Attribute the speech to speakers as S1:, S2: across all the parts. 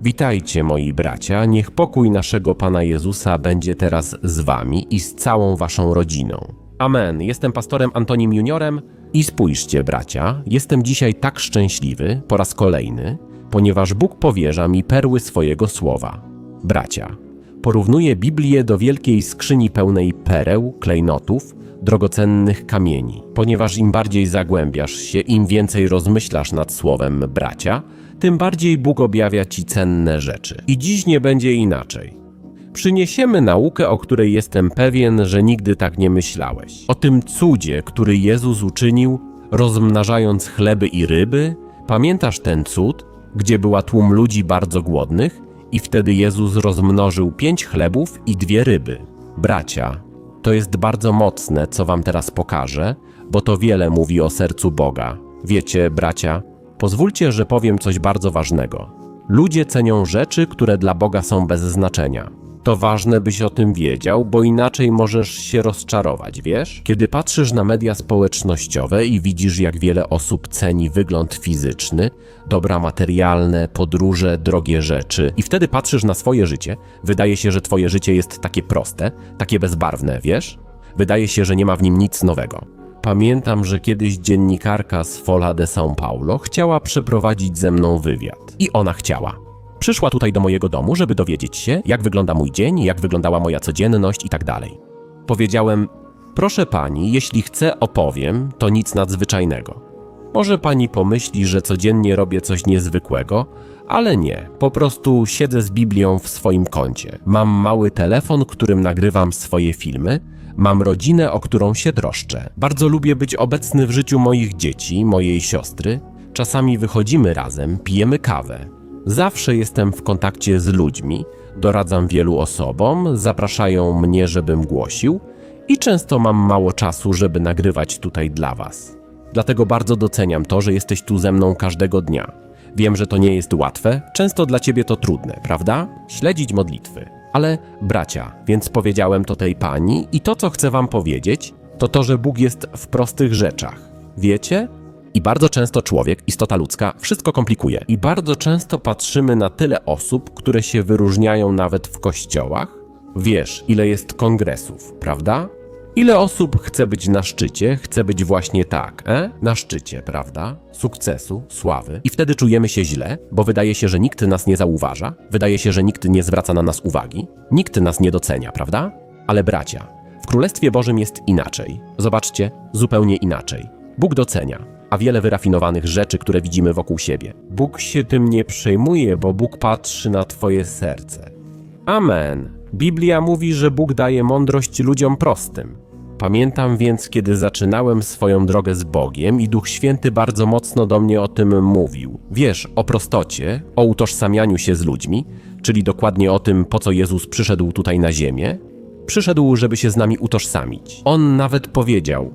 S1: Witajcie moi bracia, niech pokój naszego Pana Jezusa będzie teraz z wami i z całą waszą rodziną. Amen. Jestem pastorem Antonim Juniorem i spójrzcie bracia, jestem dzisiaj tak szczęśliwy po raz kolejny, ponieważ Bóg powierza mi perły swojego słowa. Bracia, porównuję Biblię do wielkiej skrzyni pełnej pereł, klejnotów, drogocennych kamieni, ponieważ im bardziej zagłębiasz się, im więcej rozmyślasz nad słowem bracia, tym bardziej Bóg objawia ci cenne rzeczy. I dziś nie będzie inaczej. Przyniesiemy naukę, o której jestem pewien, że nigdy tak nie myślałeś. O tym cudzie, który Jezus uczynił, rozmnażając chleby i ryby. Pamiętasz ten cud, gdzie była tłum ludzi bardzo głodnych i wtedy Jezus rozmnożył pięć chlebów i dwie ryby. Bracia, to jest bardzo mocne, co wam teraz pokażę, bo to wiele mówi o sercu Boga. Wiecie, bracia, pozwólcie, że powiem coś bardzo ważnego. Ludzie cenią rzeczy, które dla Boga są bez znaczenia. To ważne, byś o tym wiedział, bo inaczej możesz się rozczarować, wiesz? Kiedy patrzysz na media społecznościowe i widzisz, jak wiele osób ceni wygląd fizyczny, dobra materialne, podróże, drogie rzeczy, i wtedy patrzysz na swoje życie, wydaje się, że twoje życie jest takie proste, takie bezbarwne, wiesz? Wydaje się, że nie ma w nim nic nowego. Pamiętam, że kiedyś dziennikarka z Fola de São Paulo chciała przeprowadzić ze mną wywiad. I ona chciała. Przyszła tutaj do mojego domu, żeby dowiedzieć się, jak wygląda mój dzień, jak wyglądała moja codzienność i tak dalej. Powiedziałem: Proszę pani, jeśli chce, opowiem, to nic nadzwyczajnego. Może pani pomyśli, że codziennie robię coś niezwykłego, ale nie. Po prostu siedzę z Biblią w swoim kącie. Mam mały telefon, którym nagrywam swoje filmy. Mam rodzinę, o którą się troszczę. Bardzo lubię być obecny w życiu moich dzieci, mojej siostry. Czasami wychodzimy razem, pijemy kawę. Zawsze jestem w kontakcie z ludźmi, doradzam wielu osobom, zapraszają mnie, żebym głosił i często mam mało czasu, żeby nagrywać tutaj dla Was. Dlatego bardzo doceniam to, że jesteś tu ze mną każdego dnia. Wiem, że to nie jest łatwe, często dla ciebie to trudne, prawda? Śledzić modlitwy. Ale bracia, więc powiedziałem to tej pani i to, co chcę wam powiedzieć, to to, że Bóg jest w prostych rzeczach. Wiecie? I bardzo często człowiek, istota ludzka, wszystko komplikuje. I bardzo często patrzymy na tyle osób, które się wyróżniają nawet w kościołach. Wiesz, ile jest kongresów, prawda? Ile osób chce być na szczycie, chce być właśnie tak, e? Na szczycie, prawda? Sukcesu, sławy. I wtedy czujemy się źle, bo wydaje się, że nikt nas nie zauważa, wydaje się, że nikt nie zwraca na nas uwagi, nikt nas nie docenia, prawda? Ale bracia, w Królestwie Bożym jest inaczej. Zobaczcie, zupełnie inaczej. Bóg docenia, a wiele wyrafinowanych rzeczy, które widzimy wokół siebie. Bóg się tym nie przejmuje, bo Bóg patrzy na Twoje serce. Amen. Biblia mówi, że Bóg daje mądrość ludziom prostym. Pamiętam więc, kiedy zaczynałem swoją drogę z Bogiem i Duch Święty bardzo mocno do mnie o tym mówił. Wiesz, o prostocie, o utożsamianiu się z ludźmi, czyli dokładnie o tym, po co Jezus przyszedł tutaj na ziemię. Przyszedł, żeby się z nami utożsamić. On nawet powiedział: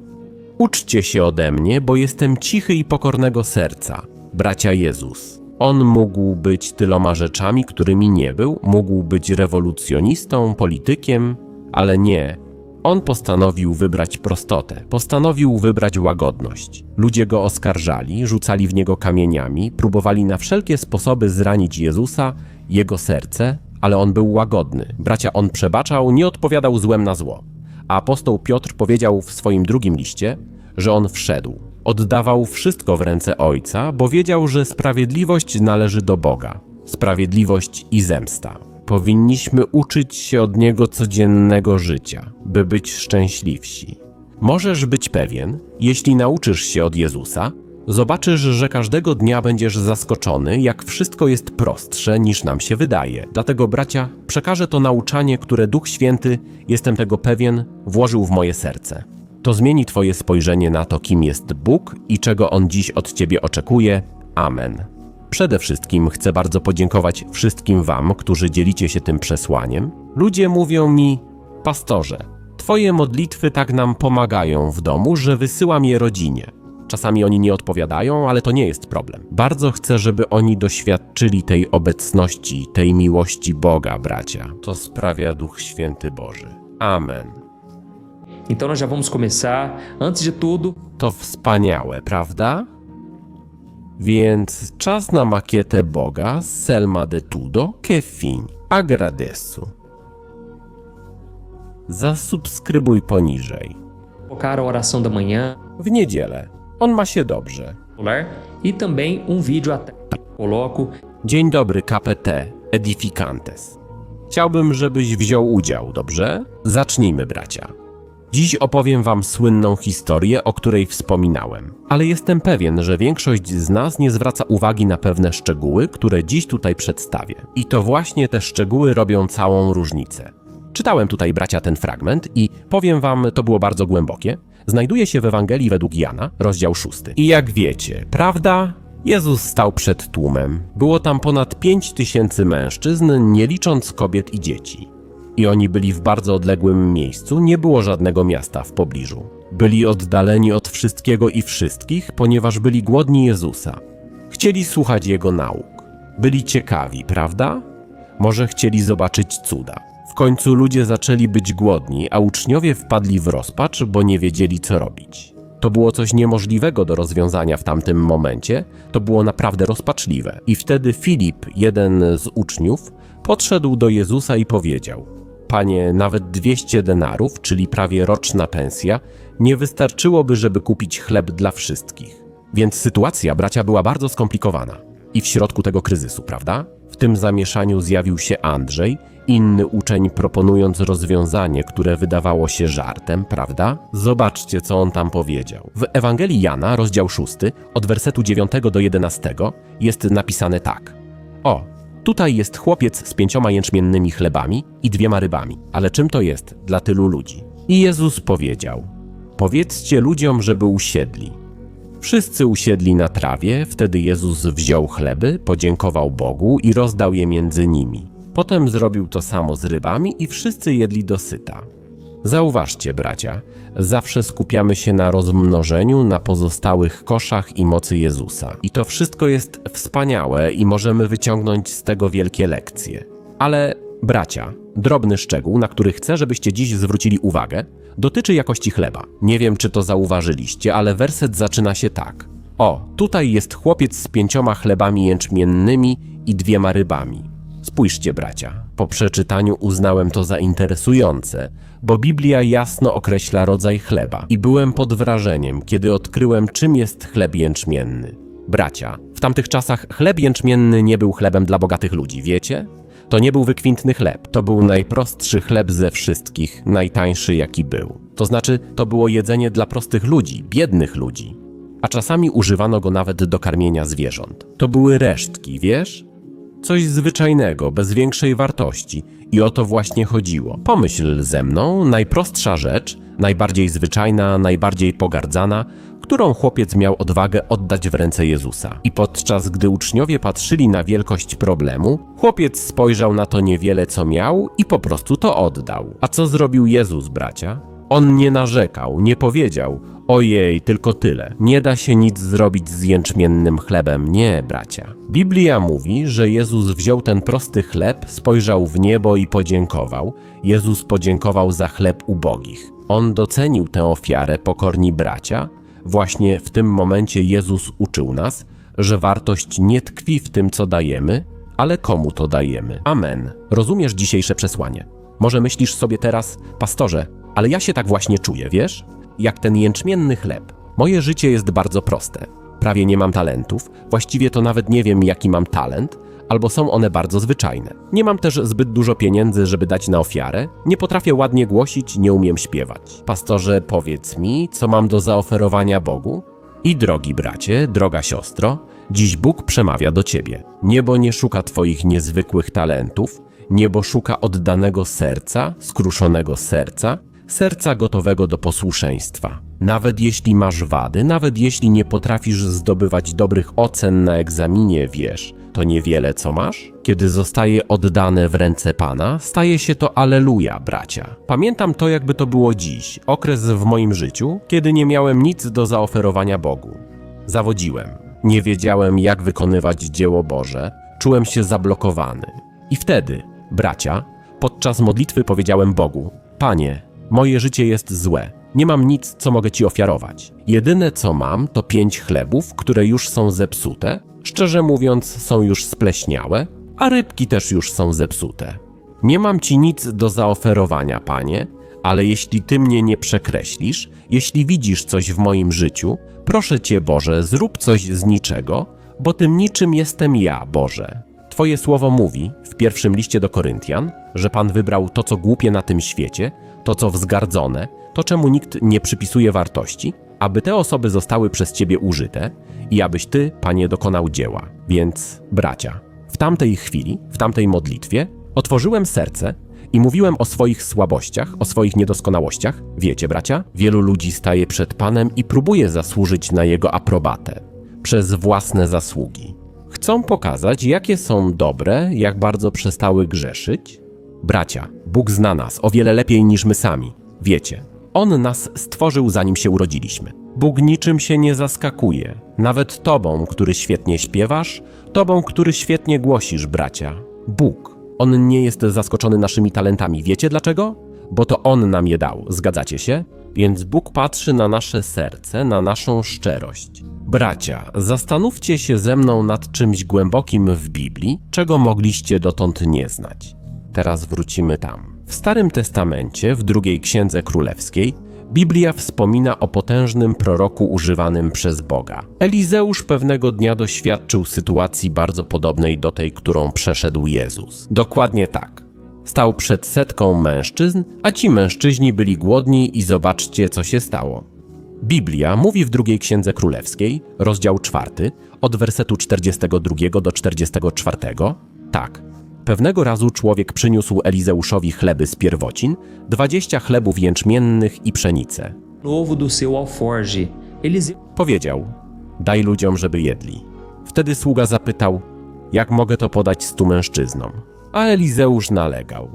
S1: Uczcie się ode mnie, bo jestem cichy i pokornego serca. Bracia Jezus. On mógł być tyloma rzeczami, którymi nie był, mógł być rewolucjonistą, politykiem, ale nie. On postanowił wybrać prostotę, postanowił wybrać łagodność. Ludzie go oskarżali, rzucali w niego kamieniami, próbowali na wszelkie sposoby zranić Jezusa, jego serce, ale on był łagodny. Bracia, on przebaczał, nie odpowiadał złem na zło. A apostoł Piotr powiedział w swoim drugim liście, że on wszedł. Oddawał wszystko w ręce Ojca, bo wiedział, że sprawiedliwość należy do Boga. Sprawiedliwość i zemsta. Powinniśmy uczyć się od Niego codziennego życia, by być szczęśliwsi. Możesz być pewien, jeśli nauczysz się od Jezusa, zobaczysz, że każdego dnia będziesz zaskoczony, jak wszystko jest prostsze niż nam się wydaje. Dlatego, bracia, przekażę to nauczanie, które Duch Święty, jestem tego pewien, włożył w moje serce. To zmieni Twoje spojrzenie na to, kim jest Bóg i czego On dziś od Ciebie oczekuje. Amen. Przede wszystkim chcę bardzo podziękować wszystkim Wam, którzy dzielicie się tym przesłaniem. Ludzie mówią mi, pastorze, Twoje modlitwy tak nam pomagają w domu, że wysyłam je rodzinie. Czasami oni nie odpowiadają, ale to nie jest problem. Bardzo chcę, żeby oni doświadczyli tej obecności, tej miłości Boga, bracia. To sprawia Duch Święty Boży. Amen.
S2: Então nós já vamos começar. Antes de tudo,
S1: To wspaniałe, prawda? Więc czas na makietę Boga Selma de Tudo que fin. Agradeço. Zasubskrybuj poniżej.
S2: Colocar a oração da manhã
S1: W niedzielę. On ma się dobrze.
S2: celular e também um vídeo até. Coloco
S1: Dzień dobry, KPT Edificantes. Chciałbym, żebyś wziął udział, dobrze? Zacznijmy, bracia. Dziś opowiem wam słynną historię, o której wspominałem, ale jestem pewien, że większość z nas nie zwraca uwagi na pewne szczegóły, które dziś tutaj przedstawię. I to właśnie te szczegóły robią całą różnicę. Czytałem tutaj, bracia, ten fragment i powiem wam, to było bardzo głębokie. Znajduje się w Ewangelii według Jana, rozdział 6. I jak wiecie, prawda? Jezus stał przed tłumem. Było tam ponad pięć tysięcy mężczyzn, nie licząc kobiet i dzieci. I oni byli w bardzo odległym miejscu, nie było żadnego miasta w pobliżu. Byli oddaleni od wszystkiego i wszystkich, ponieważ byli głodni Jezusa. Chcieli słuchać Jego nauk. Byli ciekawi, prawda? Może chcieli zobaczyć cuda. W końcu ludzie zaczęli być głodni, a uczniowie wpadli w rozpacz, bo nie wiedzieli, co robić. To było coś niemożliwego do rozwiązania w tamtym momencie, to było naprawdę rozpaczliwe. I wtedy Filip, jeden z uczniów, podszedł do Jezusa i powiedział: Panie, nawet 200 denarów, czyli prawie roczna pensja, nie wystarczyłoby, żeby kupić chleb dla wszystkich. Więc sytuacja bracia była bardzo skomplikowana. I w środku tego kryzysu, prawda? W tym zamieszaniu zjawił się Andrzej, inny uczeń proponując rozwiązanie, które wydawało się żartem, prawda? Zobaczcie, co on tam powiedział. W Ewangelii Jana, rozdział 6, od wersetu 9 do 11, jest napisane tak. O, tutaj jest chłopiec z pięcioma jęczmiennymi chlebami i dwiema rybami. Ale czym to jest dla tylu ludzi? I Jezus powiedział: Powiedzcie ludziom, żeby usiedli. Wszyscy usiedli na trawie, wtedy Jezus wziął chleby, podziękował Bogu i rozdał je między nimi. Potem zrobił to samo z rybami i wszyscy jedli dosyta. Zauważcie, bracia, zawsze skupiamy się na rozmnożeniu, na pozostałych koszach i mocy Jezusa. I to wszystko jest wspaniałe i możemy wyciągnąć z tego wielkie lekcje. Ale, bracia, drobny szczegół, na który chcę, żebyście dziś zwrócili uwagę, dotyczy jakości chleba. Nie wiem, czy to zauważyliście, ale werset zaczyna się tak. O, tutaj jest chłopiec z pięcioma chlebami jęczmiennymi i dwiema rybami. Spójrzcie, bracia. Po przeczytaniu uznałem to za interesujące, bo Biblia jasno określa rodzaj chleba i byłem pod wrażeniem, kiedy odkryłem, czym jest chleb jęczmienny. Bracia, w tamtych czasach chleb jęczmienny nie był chlebem dla bogatych ludzi, wiecie? To nie był wykwintny chleb, to był najprostszy chleb ze wszystkich, najtańszy jaki był. To znaczy, to było jedzenie dla prostych ludzi, biednych ludzi. A czasami używano go nawet do karmienia zwierząt. To były resztki, wiesz? Coś zwyczajnego, bez większej wartości. I o to właśnie chodziło. Pomyśl ze mną, najprostsza rzecz, najbardziej zwyczajna, najbardziej pogardzana, którą chłopiec miał odwagę oddać w ręce Jezusa. I podczas gdy uczniowie patrzyli na wielkość problemu, chłopiec spojrzał na to niewiele, co miał i po prostu to oddał. A co zrobił Jezus, bracia? On nie narzekał, nie powiedział: Ojej, tylko tyle. Nie da się nic zrobić z jęczmiennym chlebem. Nie, bracia. Biblia mówi, że Jezus wziął ten prosty chleb, spojrzał w niebo i podziękował. Jezus podziękował za chleb ubogich. On docenił tę ofiarę, pokorni bracia. Właśnie w tym momencie Jezus uczył nas, że wartość nie tkwi w tym, co dajemy, ale komu to dajemy. Amen. Rozumiesz dzisiejsze przesłanie? Może myślisz sobie teraz, pastorze, ale ja się tak właśnie czuję, wiesz? Jak ten jęczmienny chleb. Moje życie jest bardzo proste. Prawie nie mam talentów, właściwie to nawet nie wiem, jaki mam talent, albo są one bardzo zwyczajne. Nie mam też zbyt dużo pieniędzy, żeby dać na ofiarę, nie potrafię ładnie głosić, nie umiem śpiewać. Pastorze, powiedz mi, co mam do zaoferowania Bogu? I drogi bracie, droga siostro, dziś Bóg przemawia do ciebie. Niebo nie szuka twoich niezwykłych talentów, niebo szuka oddanego serca, skruszonego serca, serca gotowego do posłuszeństwa. Nawet jeśli masz wady, nawet jeśli nie potrafisz zdobywać dobrych ocen na egzaminie, wiesz, to niewiele co masz? Kiedy zostaje oddane w ręce Pana, staje się to aleluja, bracia. Pamiętam to, jakby to było dziś, okres w moim życiu, kiedy nie miałem nic do zaoferowania Bogu. Zawodziłem. Nie wiedziałem, jak wykonywać dzieło Boże, czułem się zablokowany. I wtedy, bracia, podczas modlitwy powiedziałem Bogu: Panie, moje życie jest złe. Nie mam nic, co mogę ci ofiarować. Jedyne, co mam, to pięć chlebów, które już są zepsute. Szczerze mówiąc, są już spleśniałe, a rybki też już są zepsute. Nie mam ci nic do zaoferowania, panie, ale jeśli ty mnie nie przekreślisz, jeśli widzisz coś w moim życiu, proszę cię, Boże, zrób coś z niczego, bo tym niczym jestem ja, Boże. Twoje słowo mówi w pierwszym liście do Koryntian, że Pan wybrał to, co głupie na tym świecie, to, co wzgardzone, to, czemu nikt nie przypisuje wartości, aby te osoby zostały przez Ciebie użyte i abyś Ty, Panie, dokonał dzieła. Więc, bracia, w tamtej chwili, w tamtej modlitwie, otworzyłem serce i mówiłem o swoich słabościach, o swoich niedoskonałościach. Wiecie, bracia, wielu ludzi staje przed Panem i próbuje zasłużyć na Jego aprobatę przez własne zasługi. Chcą pokazać, jakie są dobre, jak bardzo przestały grzeszyć. Bracia, Bóg zna nas o wiele lepiej niż my sami. Wiecie, On nas stworzył zanim się urodziliśmy. Bóg niczym się nie zaskakuje. Nawet tobą, który świetnie śpiewasz, tobą, który świetnie głosisz, bracia. Bóg. On nie jest zaskoczony naszymi talentami. Wiecie dlaczego? Bo to On nam je dał. Zgadzacie się? Więc Bóg patrzy na nasze serce, na naszą szczerość. Bracia, zastanówcie się ze mną nad czymś głębokim w Biblii, czego mogliście dotąd nie znać. Teraz wrócimy tam. W Starym Testamencie, w drugiej księdze królewskiej, Biblia wspomina o potężnym proroku używanym przez Boga. Elizeusz pewnego dnia doświadczył sytuacji bardzo podobnej do tej, którą przeszedł Jezus. Dokładnie tak. Stał przed setką mężczyzn, a ci mężczyźni byli głodni i zobaczcie, co się stało. Biblia mówi w drugiej księdze królewskiej, rozdział 4, od wersetu 42 do 44, tak. Pewnego razu człowiek przyniósł Elizeuszowi chleby z pierwocin, 20 chlebów jęczmiennych i pszenicę.
S2: Novo do seu alforge. Eliseu
S1: Powiedział: Daj ludziom, żeby jedli. Wtedy sługa zapytał: Jak mogę to podać stu mężczyznom? A Elizeusz nalegał: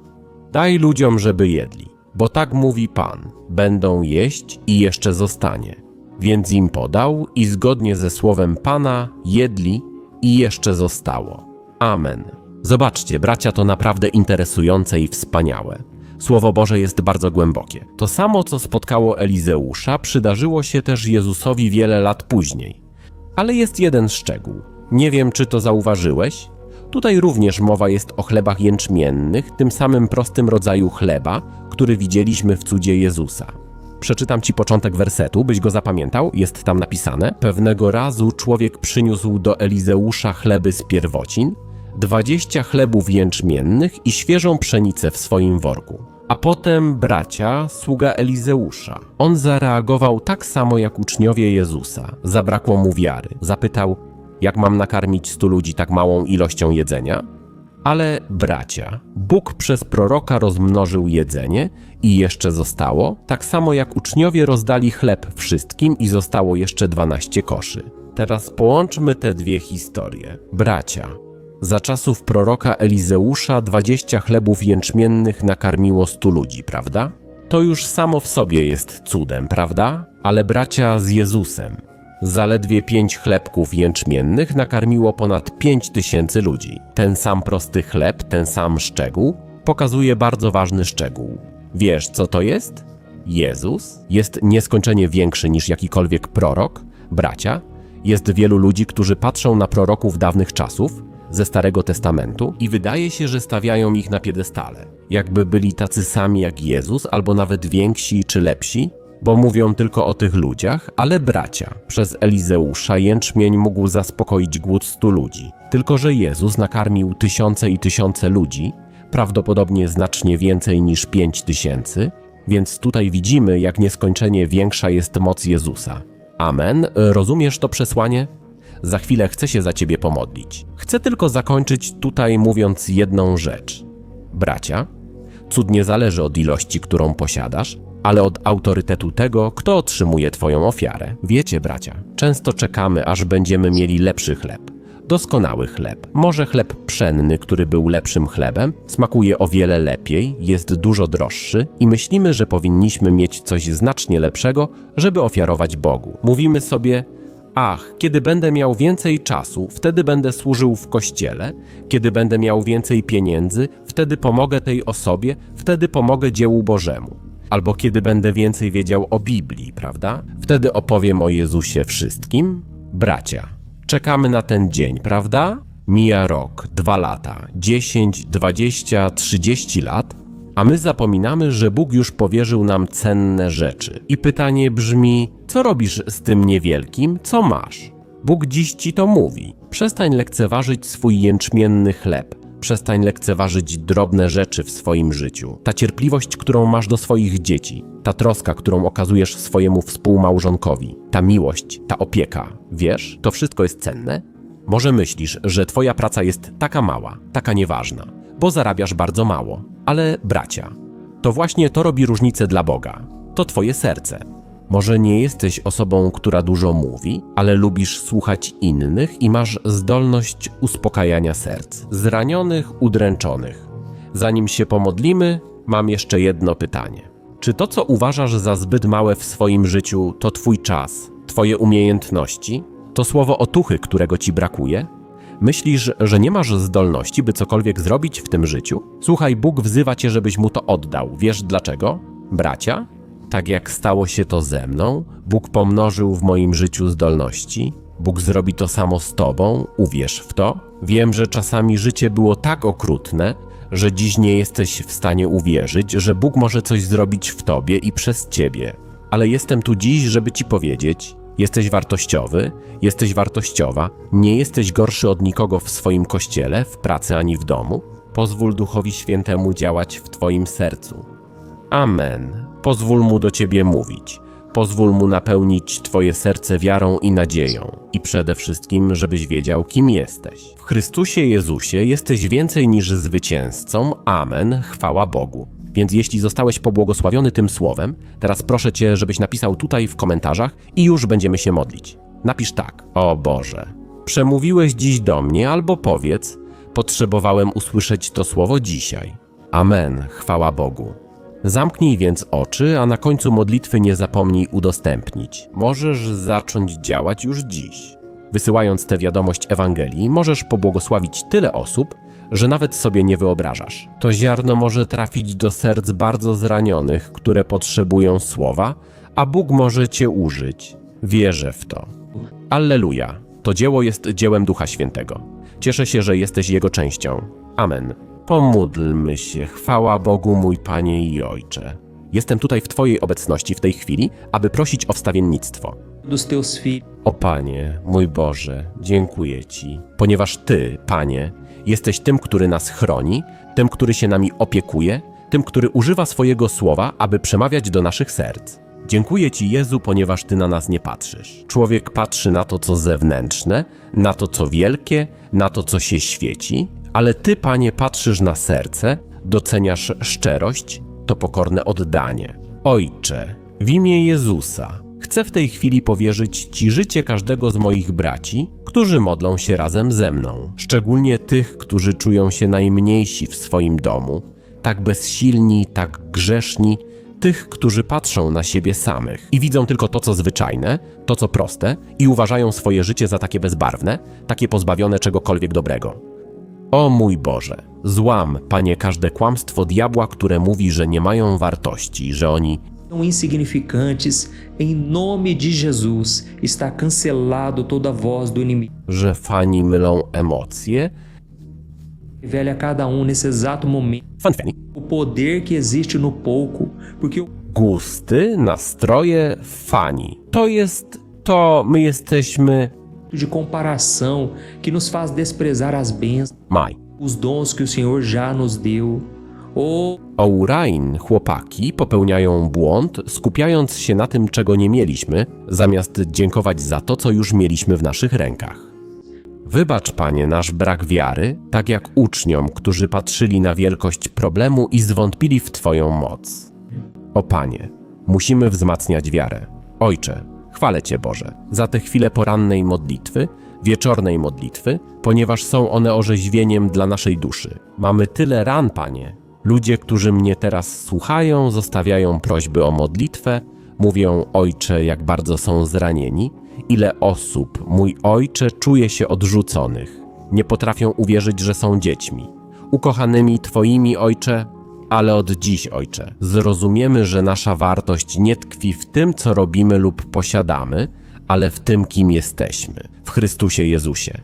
S1: Daj ludziom, żeby jedli, bo tak mówi Pan: będą jeść i jeszcze zostanie. Więc im podał i zgodnie ze słowem Pana jedli i jeszcze zostało. Amen. Zobaczcie, bracia, to naprawdę interesujące i wspaniałe. Słowo Boże jest bardzo głębokie. To samo, co spotkało Elizeusza, przydarzyło się też Jezusowi wiele lat później. Ale jest jeden szczegół. Nie wiem, czy to zauważyłeś. Tutaj również mowa jest o chlebach jęczmiennych, tym samym prostym rodzaju chleba, który widzieliśmy w cudzie Jezusa. Przeczytam ci początek wersetu, byś go zapamiętał. Jest tam napisane: Pewnego razu człowiek przyniósł do Elizeusza chleby z pierwocin, dwadzieścia chlebów jęczmiennych i świeżą pszenicę w swoim worku. A potem bracia, sługa Elizeusza. On zareagował tak samo jak uczniowie Jezusa. Zabrakło mu wiary. Zapytał: Jak mam nakarmić stu ludzi tak małą ilością jedzenia? Ale bracia, Bóg przez proroka rozmnożył jedzenie i jeszcze zostało, tak samo jak uczniowie rozdali chleb wszystkim i zostało jeszcze 12 koszy. Teraz połączmy te dwie historie. Bracia, za czasów proroka Elizeusza 20 chlebów jęczmiennych nakarmiło 100 ludzi, prawda? To już samo w sobie jest cudem, prawda? Ale bracia z Jezusem. Zaledwie pięć chlebków jęczmiennych nakarmiło ponad pięć tysięcy ludzi. Ten sam prosty chleb, ten sam szczegół pokazuje bardzo ważny szczegół. Wiesz, co to jest? Jezus jest nieskończenie większy niż jakikolwiek prorok, bracia. Jest wielu ludzi, którzy patrzą na proroków dawnych czasów, ze Starego Testamentu i wydaje się, że stawiają ich na piedestale. Jakby byli tacy sami jak Jezus, albo nawet więksi czy lepsi, bo mówią tylko o tych ludziach, ale bracia. Przez Elizeusza jęczmień mógł zaspokoić głód stu ludzi. Tylko, że Jezus nakarmił tysiące i tysiące ludzi, prawdopodobnie znacznie więcej niż pięć tysięcy, więc tutaj widzimy, jak nieskończenie większa jest moc Jezusa. Amen. Rozumiesz to przesłanie? Za chwilę chcę się za ciebie pomodlić. Chcę tylko zakończyć tutaj mówiąc jedną rzecz. Bracia, cud nie zależy od ilości, którą posiadasz, ale od autorytetu tego, kto otrzymuje twoją ofiarę. Wiecie, bracia, często czekamy, aż będziemy mieli lepszy chleb. Doskonały chleb. Może chleb pszenny, który był lepszym chlebem, smakuje o wiele lepiej, jest dużo droższy i myślimy, że powinniśmy mieć coś znacznie lepszego, żeby ofiarować Bogu. Mówimy sobie, Ach, kiedy będę miał więcej czasu, wtedy będę służył w kościele, kiedy będę miał więcej pieniędzy, wtedy pomogę tej osobie, wtedy pomogę dziełu Bożemu. albo kiedy będę więcej wiedział o Biblii, prawda? Wtedy opowiem o Jezusie wszystkim. Bracia, czekamy na ten dzień, prawda? Mija rok, dwa lata, 10, 20, 30 lat, a my zapominamy, że Bóg już powierzył nam cenne rzeczy. I pytanie brzmi: co robisz z tym niewielkim, co masz? Bóg dziś ci to mówi. Przestań lekceważyć swój jęczmienny chleb. Przestań lekceważyć drobne rzeczy w swoim życiu. Ta cierpliwość, którą masz do swoich dzieci, ta troska, którą okazujesz swojemu współmałżonkowi, ta miłość, ta opieka, wiesz, to wszystko jest cenne? Może myślisz, że twoja praca jest taka mała, taka nieważna, bo zarabiasz bardzo mało. Ale bracia, to właśnie to robi różnicę dla Boga. To twoje serce. Może nie jesteś osobą, która dużo mówi, ale lubisz słuchać innych i masz zdolność uspokajania serc, zranionych, udręczonych. Zanim się pomodlimy, mam jeszcze jedno pytanie. Czy to, co uważasz za zbyt małe w swoim życiu, to twój czas, twoje umiejętności, to słowo otuchy, którego ci brakuje? Myślisz, że nie masz zdolności, by cokolwiek zrobić w tym życiu? Słuchaj, Bóg wzywa cię, żebyś mu to oddał. Wiesz dlaczego? Bracia? Tak jak stało się to ze mną, Bóg pomnożył w moim życiu zdolności. Bóg zrobi to samo z tobą, uwierz w to. Wiem, że czasami życie było tak okrutne, że dziś nie jesteś w stanie uwierzyć, że Bóg może coś zrobić w tobie i przez ciebie. Ale jestem tu dziś, żeby ci powiedzieć: jesteś wartościowy, jesteś wartościowa, nie jesteś gorszy od nikogo w swoim kościele, w pracy ani w domu. Pozwól Duchowi Świętemu działać w twoim sercu. Amen. Pozwól mu do ciebie mówić. Pozwól mu napełnić twoje serce wiarą i nadzieją. I przede wszystkim, żebyś wiedział, kim jesteś. W Chrystusie Jezusie jesteś więcej niż zwycięzcą. Amen. Chwała Bogu. Więc jeśli zostałeś pobłogosławiony tym słowem, teraz proszę cię, żebyś napisał tutaj w komentarzach i już będziemy się modlić. Napisz tak: O Boże, przemówiłeś dziś do mnie, albo powiedz: Potrzebowałem usłyszeć to słowo dzisiaj. Amen. Chwała Bogu. Zamknij więc oczy, a na końcu modlitwy nie zapomnij udostępnić. Możesz zacząć działać już dziś. Wysyłając tę wiadomość Ewangelii, możesz pobłogosławić tyle osób, że nawet sobie nie wyobrażasz. To ziarno może trafić do serc bardzo zranionych, które potrzebują słowa, a Bóg może cię użyć. Wierzę w to. Alleluja. To dzieło jest dziełem Ducha Świętego. Cieszę się, że jesteś jego częścią. Amen. Pomódlmy się. Chwała Bogu, mój Panie i Ojcze. Jestem tutaj w Twojej obecności w tej chwili, aby prosić o wstawiennictwo. O Panie, mój Boże, dziękuję Ci, ponieważ Ty, Panie, jesteś tym, który nas chroni, tym, który się nami opiekuje, tym, który używa swojego słowa, aby przemawiać do naszych serc. Dziękuję Ci, Jezu, ponieważ Ty na nas nie patrzysz. Człowiek patrzy na to, co zewnętrzne, na to, co wielkie, na to, co się świeci, ale Ty, Panie, patrzysz na serce, doceniasz szczerość, to pokorne oddanie. Ojcze, w imię Jezusa, chcę w tej chwili powierzyć Ci życie każdego z moich braci, którzy modlą się razem ze mną, szczególnie tych, którzy czują się najmniejsi w swoim domu, tak bezsilni, tak grzeszni, tych, którzy patrzą na siebie samych i widzą tylko to, co zwyczajne, to, co proste i uważają swoje życie za takie bezbarwne, takie pozbawione czegokolwiek dobrego. O mój Boże, złam, Panie, każde kłamstwo diabła, które mówi, że nie mają wartości, że oni
S2: São insignificantes, em nome de Jesus está cancelado toda voz do inimigo.
S1: że fani mylą emocje.
S2: Revele a cada um nesse exato momento
S1: Fanfeni.
S2: o poder que existe no pouco, porque o
S1: Gusty, nastroje, fani. To jest to, my jesteśmy.
S2: De comparação que nos faz desprezar as bênçãos,
S1: Maj.
S2: os dons que o Senhor já nos deu. Oh,
S1: Ourain chłopaki popełniają błąd, skupiając się na tym, czego nie mieliśmy, zamiast dziękować za to, co już mieliśmy w naszych rękach. Wybacz, panie, nasz brak wiary, tak jak uczniom, którzy patrzyli na wielkość problemu i zwątpili w Twoją moc. O panie, musimy wzmacniać wiarę. Ojcze, chwalę Cię, Boże, za te chwile porannej modlitwy, wieczornej modlitwy, ponieważ są one orzeźwieniem dla naszej duszy. Mamy tyle ran, panie. Ludzie, którzy mnie teraz słuchają, zostawiają prośby o modlitwę, mówią, Ojcze, jak bardzo są zranieni, ile osób, mój Ojcze, czuje się odrzuconych. Nie potrafią uwierzyć, że są dziećmi. Ukochanymi Twoimi, Ojcze, Ale od dziś, ojcze, zrozumiemy, że nasza wartość nie tkwi w tym, co robimy lub posiadamy, ale w tym, kim jesteśmy w Chrystusie Jezusie.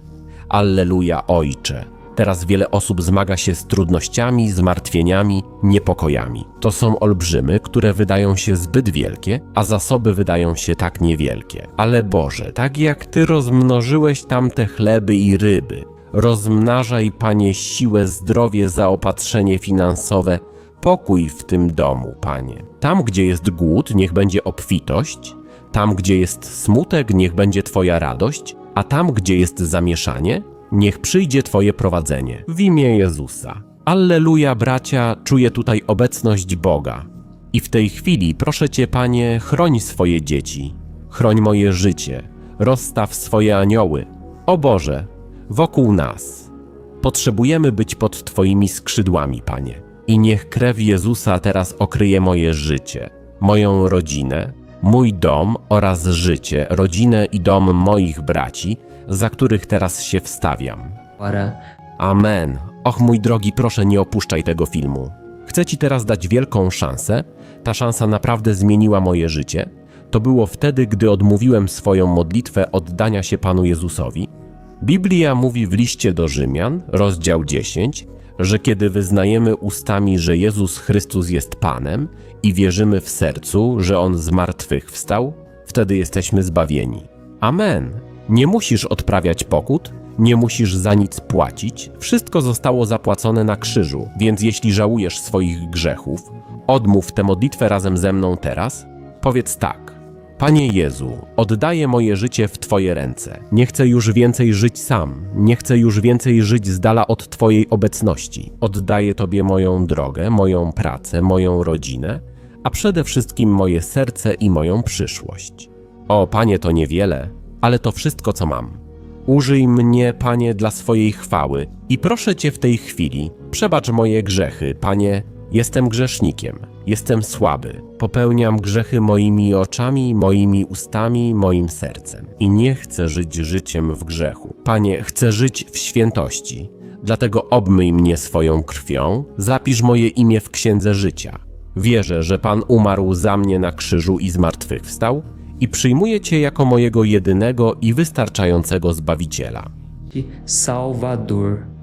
S1: Alleluja, ojcze. Teraz wiele osób zmaga się z trudnościami, zmartwieniami, niepokojami. To są olbrzymy, które wydają się zbyt wielkie, a zasoby wydają się tak niewielkie. Ale Boże, tak jak Ty rozmnożyłeś tamte chleby i ryby, rozmnażaj, Panie, siłę, zdrowie, zaopatrzenie finansowe, pokój w tym domu, Panie. Tam, gdzie jest głód, niech będzie obfitość, tam, gdzie jest smutek, niech będzie Twoja radość, a tam, gdzie jest zamieszanie, niech przyjdzie Twoje prowadzenie. W imię Jezusa. Alleluja, bracia, czuję tutaj obecność Boga. I w tej chwili proszę Cię, Panie, chroń swoje dzieci, chroń moje życie, rozstaw swoje anioły. O Boże, wokół nas. Potrzebujemy być pod Twoimi skrzydłami, Panie. I niech krew Jezusa teraz okryje moje życie, moją rodzinę, mój dom oraz życie, rodzinę i dom moich braci, za których teraz się wstawiam. Amen. Och, mój drogi, proszę nie opuszczaj tego filmu. Chcę Ci teraz dać wielką szansę. Ta szansa naprawdę zmieniła moje życie. To było wtedy, gdy odmówiłem swoją modlitwę oddania się Panu Jezusowi. Biblia mówi w liście do Rzymian, rozdział 10, że kiedy wyznajemy ustami, że Jezus Chrystus jest Panem i wierzymy w sercu, że On z martwych wstał, wtedy jesteśmy zbawieni. Amen. Nie musisz odprawiać pokut, nie musisz za nic płacić, wszystko zostało zapłacone na krzyżu, więc jeśli żałujesz swoich grzechów, odmów tę modlitwę razem ze mną teraz. Powiedz tak. Panie Jezu, oddaję moje życie w Twoje ręce. Nie chcę już więcej żyć sam, nie chcę już więcej żyć z dala od Twojej obecności. Oddaję Tobie moją drogę, moją pracę, moją rodzinę, a przede wszystkim moje serce i moją przyszłość. O, Panie, to niewiele, ale to wszystko, co mam. Użyj mnie, Panie, dla swojej chwały i proszę Cię w tej chwili, przebacz moje grzechy, Panie, jestem grzesznikiem, jestem słaby, popełniam grzechy moimi oczami, moimi ustami, moim sercem i nie chcę żyć życiem w grzechu. Panie, chcę żyć w świętości, dlatego obmyj mnie swoją krwią, zapisz moje imię w księdze życia. Wierzę, że Pan umarł za mnie na krzyżu i zmartwychwstał i przyjmuję Cię jako mojego jedynego i wystarczającego Zbawiciela.
S2: Salvador.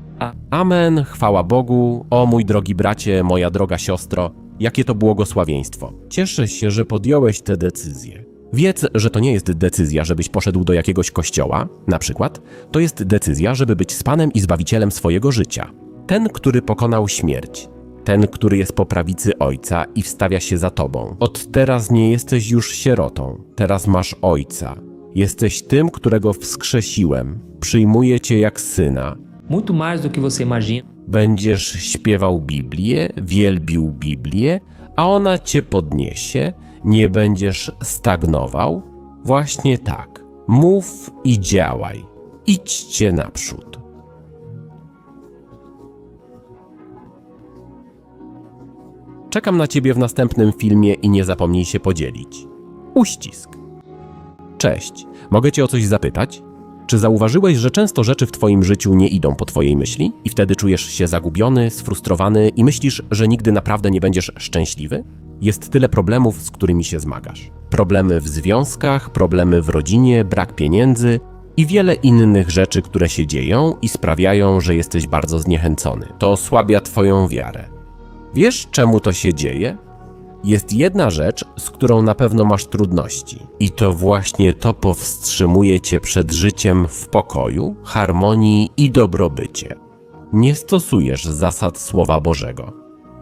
S1: Amen, chwała Bogu, o mój drogi bracie, moja droga siostro, jakie to błogosławieństwo. Cieszę się, że podjąłeś tę decyzję. Wiedz, że to nie jest decyzja, żebyś poszedł do jakiegoś kościoła, na przykład. To jest decyzja, żeby być z Panem i Zbawicielem swojego życia. Ten, który pokonał śmierć. Ten, który jest po prawicy Ojca i wstawia się za Tobą. Od teraz nie jesteś już sierotą, teraz masz Ojca. Jesteś tym, którego wskrzesiłem. Przyjmuję Cię jak syna.
S2: Muito mais do que você imagina.
S1: Będziesz śpiewał Biblię, wielbił Biblię, a ona cię podniesie, nie będziesz stagnował. Właśnie tak. Mów i działaj. Idźcie naprzód. Czekam na ciebie w następnym filmie i nie zapomnij się podzielić. Uścisk. Cześć. Mogę cię o coś zapytać? Czy zauważyłeś, że często rzeczy w Twoim życiu nie idą po Twojej myśli i wtedy czujesz się zagubiony, sfrustrowany i myślisz, że nigdy naprawdę nie będziesz szczęśliwy? Jest tyle problemów, z którymi się zmagasz. Problemy w związkach, problemy w rodzinie, brak pieniędzy i wiele innych rzeczy, które się dzieją i sprawiają, że jesteś bardzo zniechęcony. To osłabia Twoją wiarę. Wiesz, czemu to się dzieje? Jest jedna rzecz, z którą na pewno masz trudności, i to właśnie to powstrzymuje cię przed życiem w pokoju, harmonii i dobrobycie. Nie stosujesz zasad Słowa Bożego,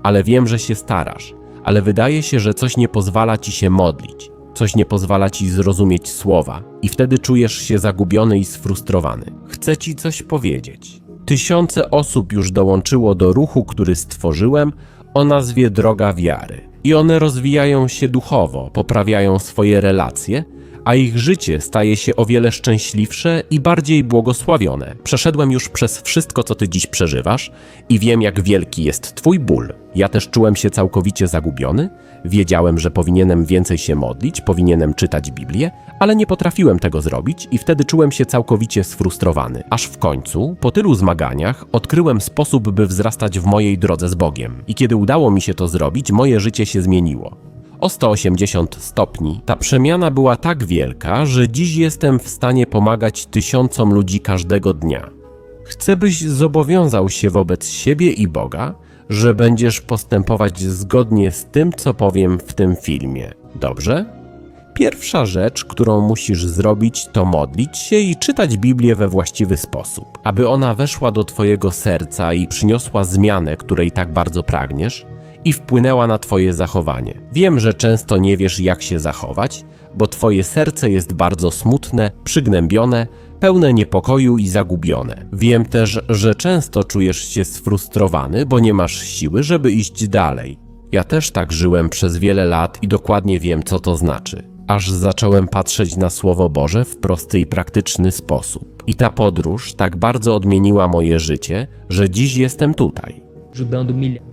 S1: ale wiem, że się starasz, ale wydaje się, że coś nie pozwala ci się modlić, coś nie pozwala ci zrozumieć słowa, i wtedy czujesz się zagubiony i sfrustrowany. Chcę ci coś powiedzieć. Tysiące osób już dołączyło do ruchu, który stworzyłem o nazwie Droga Wiary. I one rozwijają się duchowo, poprawiają swoje relacje, a ich życie staje się o wiele szczęśliwsze i bardziej błogosławione. Przeszedłem już przez wszystko, co ty dziś przeżywasz i wiem, jak wielki jest twój ból. Ja też czułem się całkowicie zagubiony, wiedziałem, że powinienem więcej się modlić, powinienem czytać Biblię, Ale nie potrafiłem tego zrobić i wtedy czułem się całkowicie sfrustrowany. Aż w końcu, po tylu zmaganiach, odkryłem sposób, by wzrastać w mojej drodze z Bogiem. I kiedy udało mi się to zrobić, moje życie się zmieniło. O 180 stopni. Ta przemiana była tak wielka, że dziś jestem w stanie pomagać tysiącom ludzi każdego dnia. Chcę, byś zobowiązał się wobec siebie i Boga, że będziesz postępować zgodnie z tym, co powiem w tym filmie. Dobrze? Pierwsza rzecz, którą musisz zrobić, to modlić się i czytać Biblię we właściwy sposób, aby ona weszła do Twojego serca i przyniosła zmianę, której tak bardzo pragniesz, i wpłynęła na Twoje zachowanie. Wiem, że często nie wiesz, jak się zachować, bo Twoje serce jest bardzo smutne, przygnębione, pełne niepokoju i zagubione. Wiem też, że często czujesz się sfrustrowany, bo nie masz siły, żeby iść dalej. Ja też tak żyłem przez wiele lat i dokładnie wiem, co to znaczy. Aż zacząłem patrzeć na Słowo Boże w prosty i praktyczny sposób. I ta podróż tak bardzo odmieniła moje życie, że dziś jestem tutaj,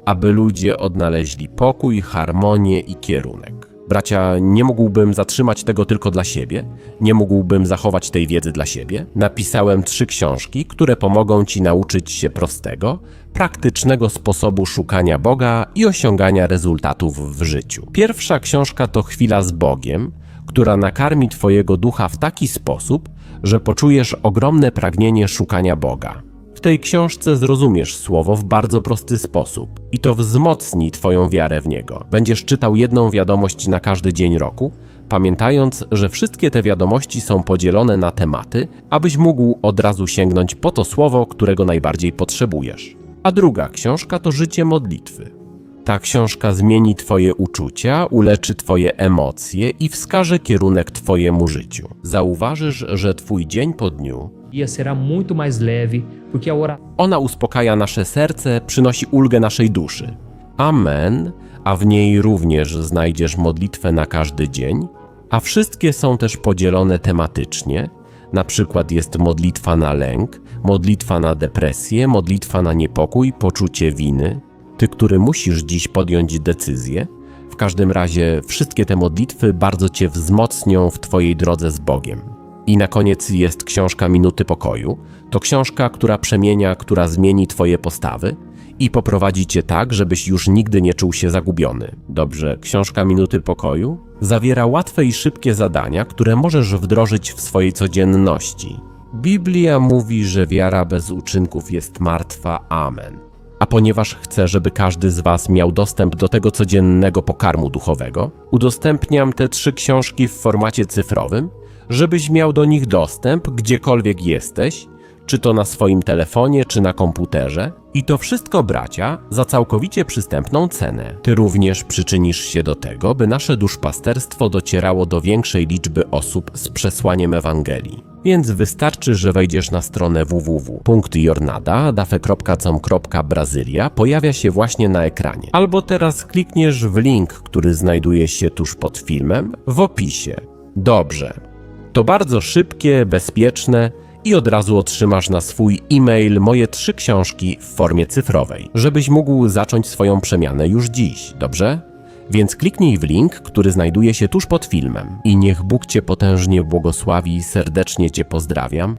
S1: aby ludzie odnaleźli pokój, harmonię i kierunek. Bracia, nie mógłbym zatrzymać tego tylko dla siebie, nie mógłbym zachować tej wiedzy dla siebie. Napisałem trzy książki, które pomogą ci nauczyć się prostego, praktycznego sposobu szukania Boga i osiągania rezultatów w życiu. Pierwsza książka to Chwila z Bogiem, która nakarmi Twojego ducha w taki sposób, że poczujesz ogromne pragnienie szukania Boga. W tej książce zrozumiesz słowo w bardzo prosty sposób i to wzmocni Twoją wiarę w niego. Będziesz czytał jedną wiadomość na każdy dzień roku, pamiętając, że wszystkie te wiadomości są podzielone na tematy, abyś mógł od razu sięgnąć po to słowo, którego najbardziej potrzebujesz. A druga książka to Życie modlitwy. Ta książka zmieni Twoje uczucia, uleczy Twoje emocje i wskaże kierunek Twojemu życiu. Zauważysz, że Twój dzień po dniu
S2: dia será muito mais leve, porque a oração
S1: Ona uspokaja nasze serce, przynosi ulgę naszej duszy. Amen, a w niej również znajdziesz modlitwę na każdy dzień, a wszystkie są też podzielone tematycznie. Na przykład jest modlitwa na lęk, modlitwa na depresję, modlitwa na niepokój, poczucie winy. Ty, który musisz dziś podjąć decyzję, w każdym razie wszystkie te modlitwy bardzo cię wzmocnią w twojej drodze z Bogiem. I na koniec jest książka Minuty Pokoju. To książka, która przemienia, która zmieni Twoje postawy i poprowadzi Cię tak, żebyś już nigdy nie czuł się zagubiony. Dobrze, książka Minuty Pokoju zawiera łatwe i szybkie zadania, które możesz wdrożyć w swojej codzienności. Biblia mówi, że wiara bez uczynków jest martwa. Amen. A ponieważ chcę, żeby każdy z Was miał dostęp do tego codziennego pokarmu duchowego, udostępniam te trzy książki w formacie cyfrowym, żebyś miał do nich dostęp gdziekolwiek jesteś, czy to na swoim telefonie, czy na komputerze. I to wszystko, bracia, za całkowicie przystępną cenę. Ty również przyczynisz się do tego, by nasze duszpasterstwo docierało do większej liczby osób z przesłaniem Ewangelii. Więc wystarczy, że wejdziesz na stronę www.jornada, dafe.com.brazylia, pojawia się właśnie na ekranie. Albo teraz klikniesz w link, który znajduje się tuż pod filmem, w opisie. Dobrze. To bardzo szybkie, bezpieczne i od razu otrzymasz na swój e-mail moje trzy książki w formie cyfrowej, żebyś mógł zacząć swoją przemianę już dziś, dobrze? Więc kliknij w link, który znajduje się tuż pod filmem. I niech Bóg Cię potężnie błogosławi, serdecznie Cię pozdrawiam